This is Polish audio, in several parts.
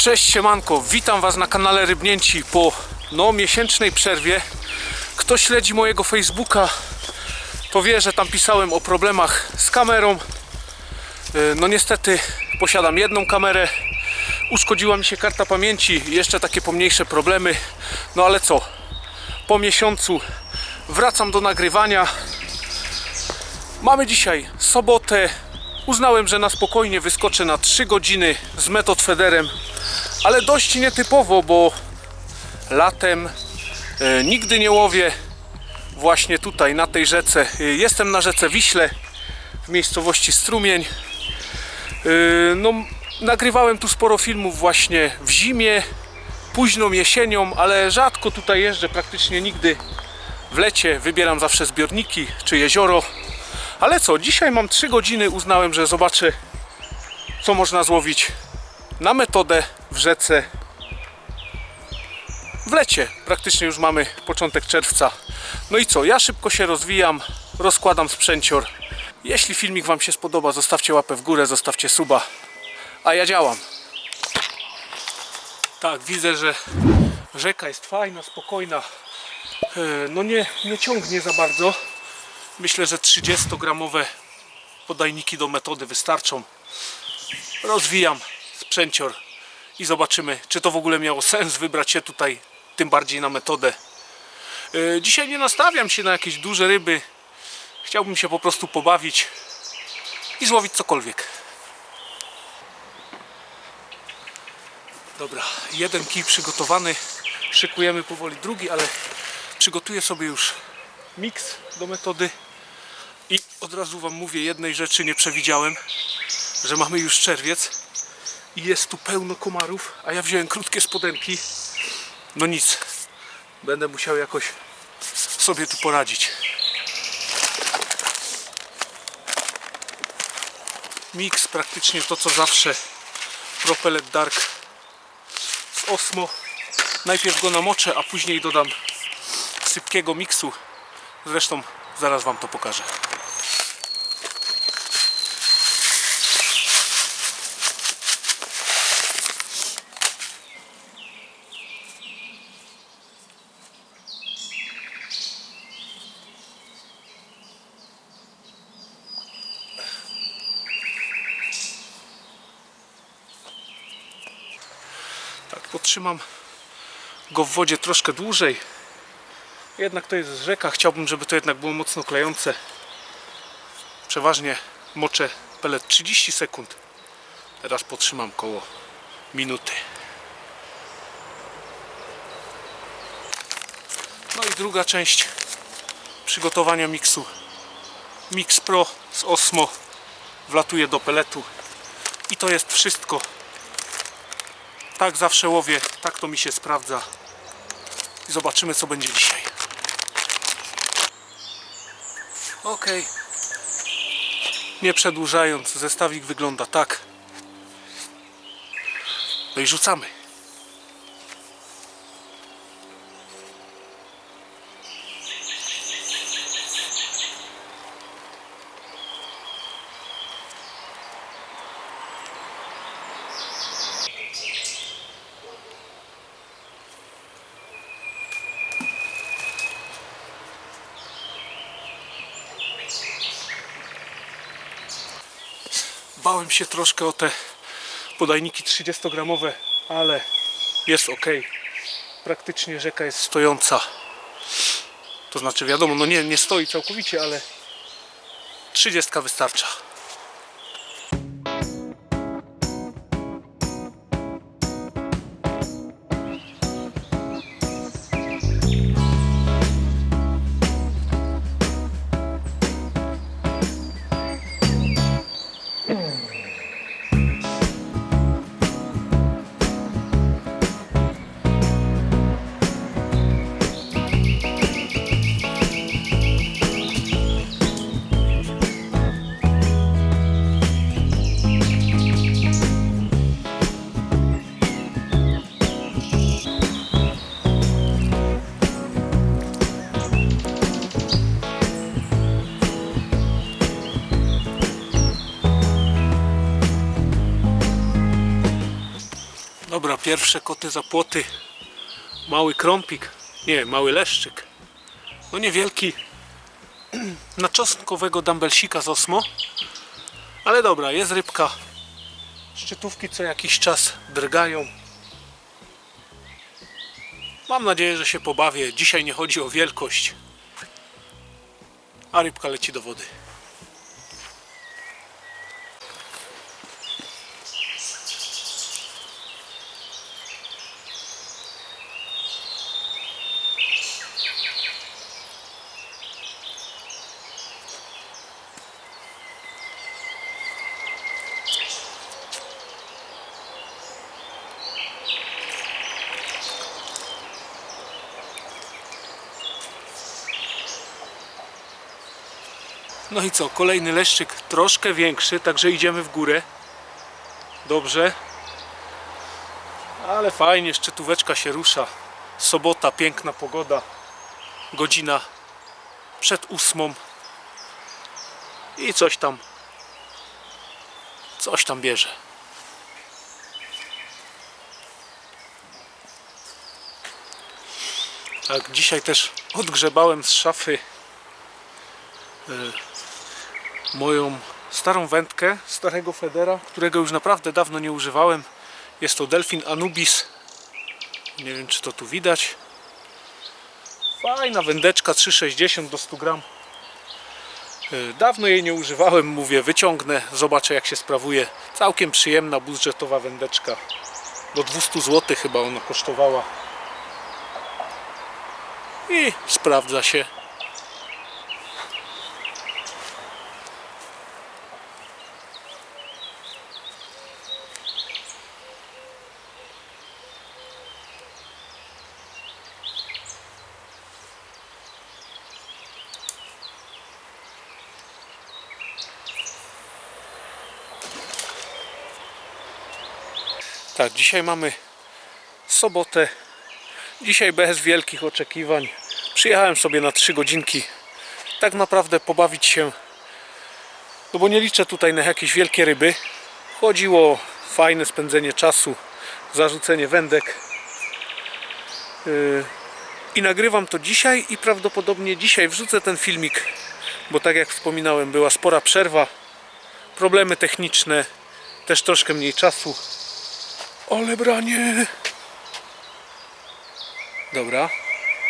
Cześć siemanko, witam was na kanale Rybnięci po no miesięcznej przerwie. Kto śledzi mojego Facebooka, to wie, że tam pisałem o problemach z kamerą. Yy, No niestety posiadam jedną kamerę, uszkodziła mi się karta pamięci, jeszcze takie pomniejsze problemy. No ale co, po miesiącu wracam do nagrywania. Mamy dzisiaj sobotę. Uznałem, że na spokojnie wyskoczę na 3 godziny z metod Federem, ale dość nietypowo, bo latem e, nigdy nie łowię właśnie tutaj na tej rzece. E, Jestem na rzece Wiśle w miejscowości Strumień. E, No, nagrywałem tu sporo filmów właśnie w zimie, późną jesienią, ale rzadko tutaj jeżdżę, praktycznie nigdy w lecie. Wybieram zawsze zbiorniki czy jezioro. Ale co, dzisiaj mam 3 godziny, uznałem, że zobaczę co można złowić na metodę w rzece w lecie. Praktycznie już mamy początek czerwca. No i co, ja szybko się rozwijam, rozkładam sprzęcior. Jeśli filmik Wam się spodoba, zostawcie łapę w górę, zostawcie suba, a ja działam. Tak, widzę, że rzeka jest fajna, spokojna. E, No nie, nie ciągnie za bardzo. Myślę, że 30-gramowe podajniki do metody wystarczą. Rozwijam sprzęcior i zobaczymy, czy to w ogóle miało sens wybrać się tutaj, tym bardziej na metodę. Yy, Dzisiaj nie nastawiam się na jakieś duże ryby. Chciałbym się po prostu pobawić i złowić cokolwiek. Dobra, jeden kij przygotowany. Szykujemy powoli drugi, ale przygotuję sobie już miks do metody. I od razu Wam mówię, jednej rzeczy nie przewidziałem, że mamy już czerwiec i jest tu pełno komarów, a ja wziąłem krótkie spodenki. No nic, będę musiał jakoś sobie tu poradzić. Mix praktycznie to co zawsze. Propelet Dark z Osmo. Najpierw go namoczę, a później dodam sypkiego miksu. Zresztą zaraz Wam to pokażę. Potrzymam go w wodzie troszkę dłużej. Jednak to jest rzeka, chciałbym, żeby to jednak było mocno klejące. Przeważnie moczę pelet 30 sekund. Teraz potrzymam koło minuty. No i druga część przygotowania miksu. Mix Pro z Osmo wlatuje do peletu. I to jest wszystko. Tak zawsze łowię, tak to mi się sprawdza. I zobaczymy co będzie dzisiaj. Ok. Nie przedłużając, zestawik wygląda tak. No i rzucamy. Bałem się troszkę o te podajniki 30-gramowe, ale jest ok. Praktycznie rzeka jest stojąca. To znaczy wiadomo, no nie, nie stoi całkowicie, ale 30 wystarcza. Pierwsze koty za płoty. Mały krąpik. Nie, mały leszczyk. No niewielki. Na czosnkowego dumbbellsika z Osmo. Ale dobra, jest rybka. Szczytówki co jakiś czas drgają. Mam nadzieję, że się pobawię. Dzisiaj nie chodzi o wielkość. A rybka leci do wody. No i co, kolejny leszczyk troszkę większy, także idziemy w górę. Dobrze. Ale fajnie, szczytóweczka się rusza. Sobota, piękna pogoda. Godzina przed ósmą. I coś tam. Coś tam bierze. Tak, dzisiaj też odgrzebałem z szafy moją starą wędkę starego Federa, którego już naprawdę dawno nie używałem. Jest to Delfin Anubis. Nie wiem czy to tu widać. Fajna wędeczka 3,60 do 100 gram. Yy, Dawno jej nie używałem, mówię, wyciągnę, zobaczę jak się sprawuje. Całkiem przyjemna, budżetowa wędeczka. Do 200 zł chyba ona kosztowała. I sprawdza się. Tak, dzisiaj mamy sobotę. Dzisiaj bez wielkich oczekiwań. Przyjechałem sobie na 3 godzinki. Tak naprawdę pobawić się. No bo nie liczę tutaj na jakieś wielkie ryby. Chodziło fajne spędzenie czasu, zarzucenie wędek. Yy, I nagrywam to dzisiaj i prawdopodobnie dzisiaj wrzucę ten filmik, bo tak jak wspominałem, była spora przerwa. Problemy techniczne, też troszkę mniej czasu. Ale branie! Dobra.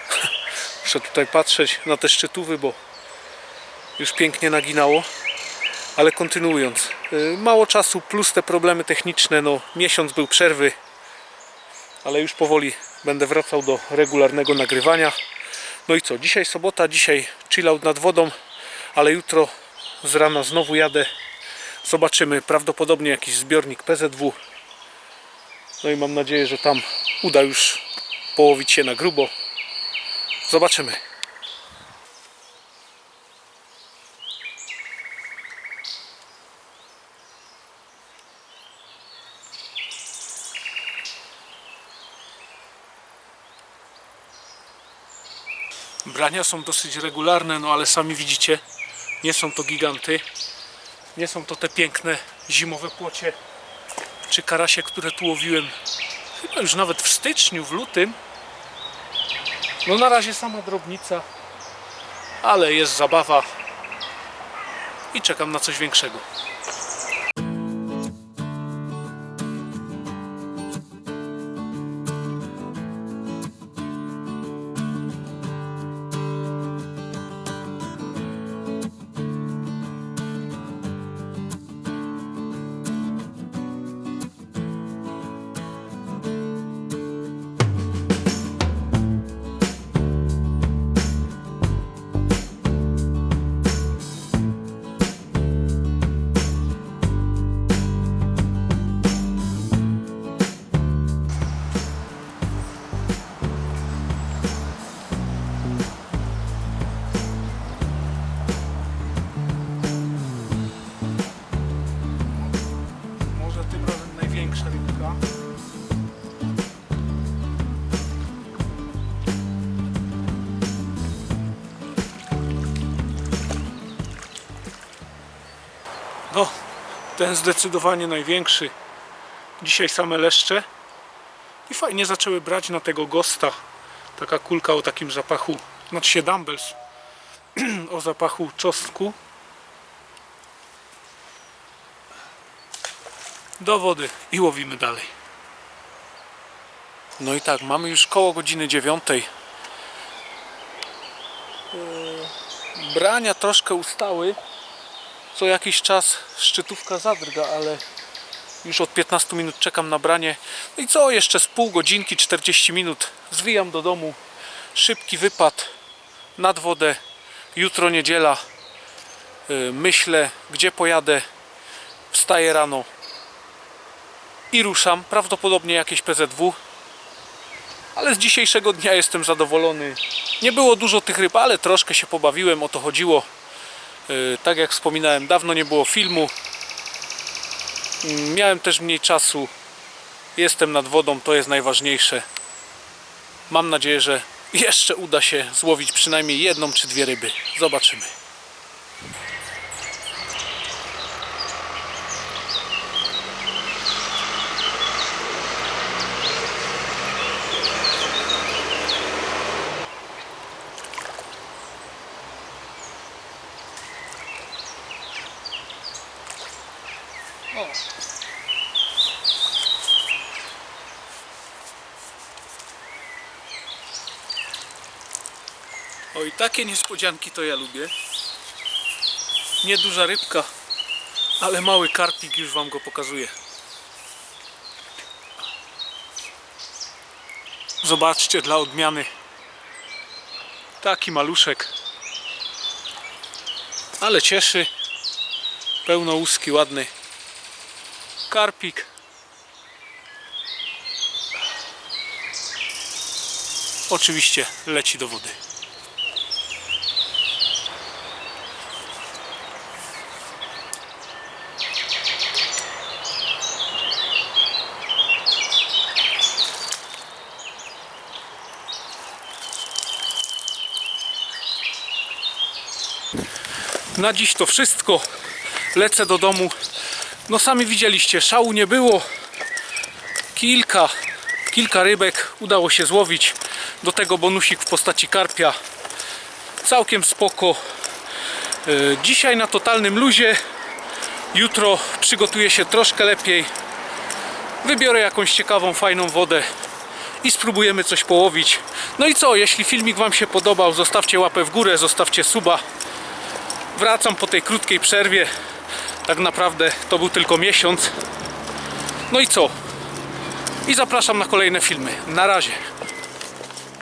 Muszę tutaj patrzeć na te szczytówy, bo już pięknie naginało. Ale kontynuując. y, Mało czasu plus te problemy techniczne. No, miesiąc był przerwy. Ale już powoli będę wracał do regularnego nagrywania. No i co? Dzisiaj sobota, dzisiaj chillout nad wodą. Ale jutro z rana znowu jadę. Zobaczymy. Prawdopodobnie jakiś zbiornik PZW. No i mam nadzieję, że tam uda już połowić się na grubo. Zobaczymy. Brania są dosyć regularne, no ale sami widzicie, nie są to giganty. Nie są to te piękne zimowe płocie czy karasie, które tu łowiłem chyba już nawet w styczniu, w lutym. No na razie sama drobnica, ale jest zabawa i czekam na coś większego. Ten zdecydowanie największy. Dzisiaj same leszcze. i fajnie zaczęły brać na tego gosta. Taka kulka o takim zapachu, znaczy się dumbbells o zapachu czosnku. Do wody i łowimy dalej. No i tak, mamy już koło godziny dziewiątej. Yy, Brania troszkę ustały. Co jakiś czas szczytówka zadrga, ale już od 15 minut czekam na branie. No i co, jeszcze z pół godzinki, 40 minut zwijam do domu. Szybki wypad nad wodę. Jutro niedziela. Yy, Myślę, gdzie pojadę. Wstaję rano i ruszam. Prawdopodobnie jakieś PZW. Ale z dzisiejszego dnia jestem zadowolony. Nie było dużo tych ryb, ale troszkę się pobawiłem, o to chodziło. Yy, Tak jak wspominałem, dawno nie było filmu. Mm, Miałem też mniej czasu. Jestem nad wodą, to jest najważniejsze. Mam nadzieję, że jeszcze uda się złowić przynajmniej jedną czy dwie ryby. Zobaczymy. Oj, takie niespodzianki to ja lubię. Nieduża rybka, ale mały karpik już Wam go pokazuję. Zobaczcie dla odmiany. Taki maluszek. Ale cieszy. Pełno łuski, ładny. Karpik. Oczywiście leci do wody. Na dziś to wszystko. Lecę do domu. No sami widzieliście, szału nie było. Kilka, kilka rybek udało się złowić. Do tego bonusik w postaci karpia. Całkiem spoko. Yy, Dzisiaj na totalnym luzie. Jutro przygotuję się troszkę lepiej. Wybiorę jakąś ciekawą, fajną wodę i spróbujemy coś połowić. No i co, jeśli filmik Wam się podobał, zostawcie łapę w górę, zostawcie suba. Wracam po tej krótkiej przerwie. Tak naprawdę to był tylko miesiąc. No i co? I zapraszam na kolejne filmy. Na razie.